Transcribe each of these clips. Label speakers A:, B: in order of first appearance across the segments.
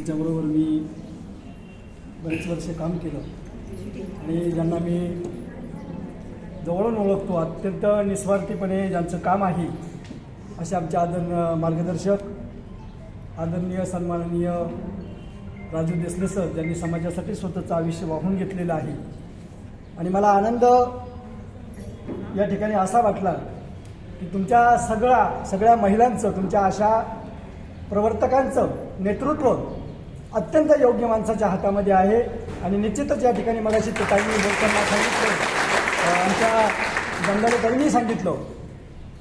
A: त्यांच्याबरोबर मी बरेच वर्ष काम केलं. आणि ज्यांना मी जवळून ओळखतो अत्यंत निस्वार्थीपणे ज्यांचं काम आहे असे आमचे आदर मार्गदर्शक आदरणीय सन्माननीय राजू देसले सर ज्यांनी समाजासाठी स्वतःचं आयुष्य वाहून घेतलेलं आहे. आणि मला आनंद या ठिकाणी असा वाटला की तुमच्या सगळ्या सगळ्या महिलांचं तुमच्या अशा प्रवर्तकांचं नेतृत्व अत्यंत योग्य माणसाच्या हातामध्ये आहे. आणि निश्चितच या ठिकाणी मगाशी ते ताईंनी बोलताना सांगितलं. आमच्या गंगाले ताईंनी सांगितलं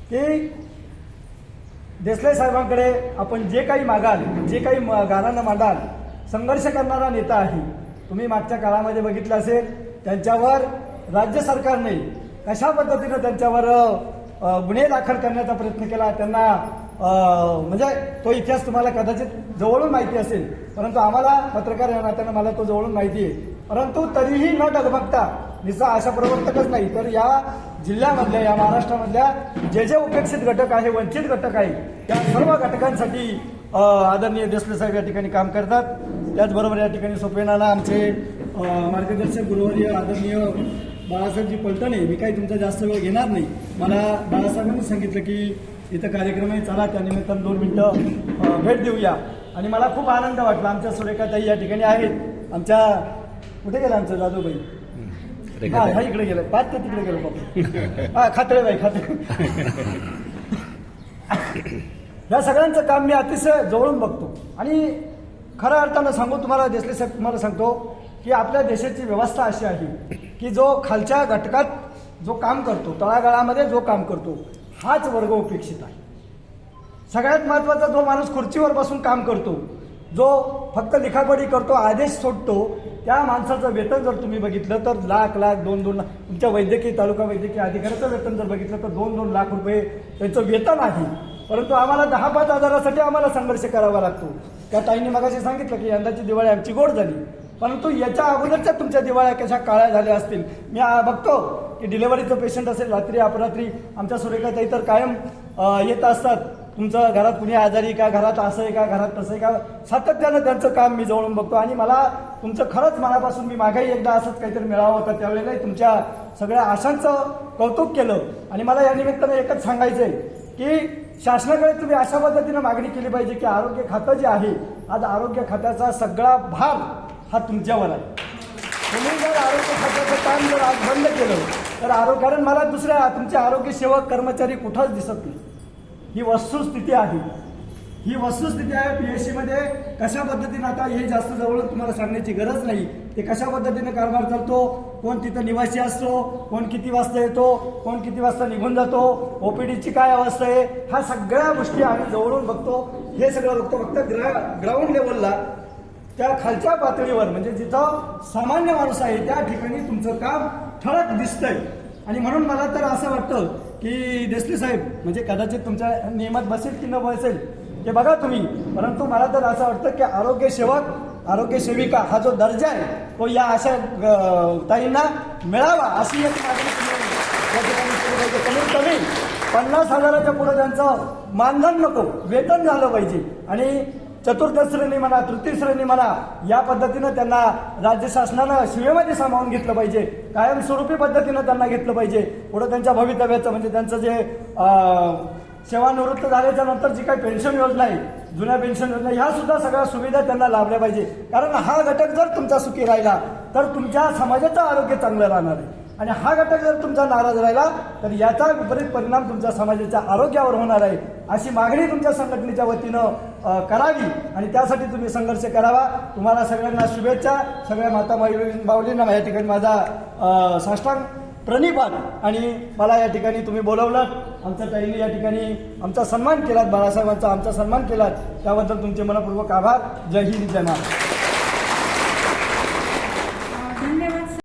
A: की देसाई साहेबांकडे आपण जे काही मागाल जे काही म- मांडाल संघर्ष करणारा नेता आहे. तुम्ही मागच्या काळामध्ये बघितलं असेल त्यांच्यावर राज्य सरकारने कशा पद्धतीनं त्यांच्यावर गुन्हे दाखल करण्याचा प्रयत्न केला त्यांना म्हणजे तो इतिहास तुम्हाला कदाचित जवळून माहिती असेल परंतु आम्हाला पत्रकार या नात्यानं मला तो जवळून माहिती आहे. परंतु तरीही न डगमगता निसा अशा प्रवर्तकच नाही तर या जिल्ह्यामधल्या या महाराष्ट्रामधल्या जे जे उपेक्षित घटक आहे वंचित घटक आहे त्या सर्व घटकांसाठी आदरणीय देसले साहेब या ठिकाणी काम करतात. त्याचबरोबर या ठिकाणी सोपेनाला आमचे मार्गदर्शक गुरुवर्य आदरणीय बाळासाहेबजी पलटणे मी काही तुमचा जास्त वेळ घेणार नाही. मला बाळासाहेबांनी सांगितलं की इथं कार्यक्रम आहे. चला त्या निमित्तानं दोन मिनटं भेट देऊया. आणि मला खूप आनंद वाटला. आमच्या सुरेखाताई या ठिकाणी आहेत. आमच्या कुठे गेला आमचं जाधवबाई हा हा इकडे गेलं. पाच ते तिकडे गेलो बापू हा खात्रे बाई खात्रे या सगळ्यांचं काम मी अतिशय जवळून बघतो. आणि खऱ्या अर्थानं सांगू तुम्हाला देसले साहेब तुम्हाला सांगतो की आपल्या देशाची व्यवस्था अशी आहे की जो खालच्या घटकात जो काम करतो तळागाळामध्ये जो काम करतो हाच वर्ग उपेक्षित आहे. सगळ्यात महत्त्वाचा जो माणूस खुर्चीवर बसून काम करतो जो फक्त लिखापडी करतो आदेश सोडतो त्या माणसाचं वेतन जर तुम्ही बघितलं तर लाख लाख दोन दोन लाख तुमच्या वैद्यकीय तालुका वैद्यकीय अधिकाऱ्याचं वेतन जर बघितलं तर दोन दोन लाख रुपये त्यांचं वेतन आहे. परंतु आम्हाला दहा पाच हजारासाठी आम्हाला संघर्ष करावा लागतो. त्या ताईंनी मगाशी सांगितलं की यंदाची दिवाळी आमची गोड झाली. परंतु याच्या अगोदरच्या तुमच्या दिवाळ्या कशा काळ्या झाल्या असतील मी बघतो. की डिलेव्हरीचं पेशंट असेल रात्री अपरात्री आमच्या सुरेखाताई तर कायम येत असतात. तुमचं घरात कुणी आजारी का घरात असं आहे का घरात तसं आहे का? सातत्यानं त्यांचं काम मी जवळून बघतो. आणि मला तुमचं खरंच मनापासून मी मागाही एकदा असंच काहीतरी मिळावं होतं त्यावेळेला. तुमच्या सगळ्या आशांचं कौतुक केलं. आणि मला या निमित्तानं एकच सांगायचं आहे की शासनाकडे तुम्ही अशा पद्धतीनं मागणी केली पाहिजे की आरोग्य खातं जे आहे आज आरोग्य खात्याचा सगळा भाग हा तुमच्यावर आहे. तुम्ही जर आरोग्य खात्याचं काम जर आज बंद केलं तर आरोग्य कारण मला दुसऱ्या तुमचे आरोग्य सेवक कर्मचारी कुठंच दिसत नाही. ही वस्तुस्थिती आहे. ही वस्तुस्थिती आहे पीएचसी मध्ये. कशा पद्धतीने आता हे जास्त जवळ तुम्हाला सांगण्याची गरज नाही. ते कशा पद्धतीने कारभार चालतो? कोण तिथं निवासी असतो? कोण किती वाजता येतो? कोण किती वाजता निघून जातो? ओपीडीची काय अवस्था आहे? ह्या सगळ्या गोष्टी आम्ही जवळून बघतो. हे सगळं बघतो फक्त ग्रा ग्राउंड लेवलला त्या खालच्या पातळीवर म्हणजे जिथं सामान्य माणूस आहे त्या ठिकाणी तुमचं काम ठळक दिसतंय. आणि म्हणून मला तर असं वाटतं की देसले साहेब म्हणजे कदाचित तुमच्या नियमात बसेल की न बसेल ते बघा तुम्ही. परंतु मला तर असं वाटतं की आरोग्य सेवक आरोग्य सेविका हा जो दर्जा आहे तो या अशा ताईंना मिळावा अशी एक मागणी कमीत कमी पन्नास हजाराच्या पुढे त्यांचं मानधन नको वेतन झालं पाहिजे. आणि चतुर्थ श्रेणी म्हणा तृतीय श्रेणी म्हणा या पद्धतीनं त्यांना राज्य शासनानं शिवेमध्ये सामावून घेतलं पाहिजे. कायमस्वरूपी पद्धतीनं त्यांना घेतलं पाहिजे. पुढं त्यांच्या भवितव्याचं म्हणजे त्यांचं जे सेवानिवृत्त झाल्याच्यानंतर जी काही पेन्शन योजना आहे जुन्या पेन्शन योजना ह्या सुद्धा सगळ्या सुविधा त्यांना लाभल्या पाहिजे. कारण हा घटक जर तुमचा सुखी राहिला तर तुमच्या समाजाचं आरोग्य चांगलं राहणार आहे. आणि हा घटक जर तुमचा नाराज राहिला तर याचा विपरीत परिणाम तुमच्या समाजाच्या आरोग्यावर होणार आहे. अशी मागणी तुमच्या संघटनेच्या वतीनं करावी आणि त्यासाठी तुम्ही संघर्ष करावा. तुम्हाला सगळ्यांना शुभेच्छा. सगळ्या माता माऊलींना या ठिकाणी माझा साष्टांग प्रणिपान आणि मला या ठिकाणी तुम्ही बोलवलं. आमच्या ताईने या ठिकाणी आमचा सन्मान केलात बाळासाहेबांचा आमचा सन्मान केलात. त्याबद्दल तुमचे मनपूर्वक आभार. जय हिंद जय महाराष्ट्र.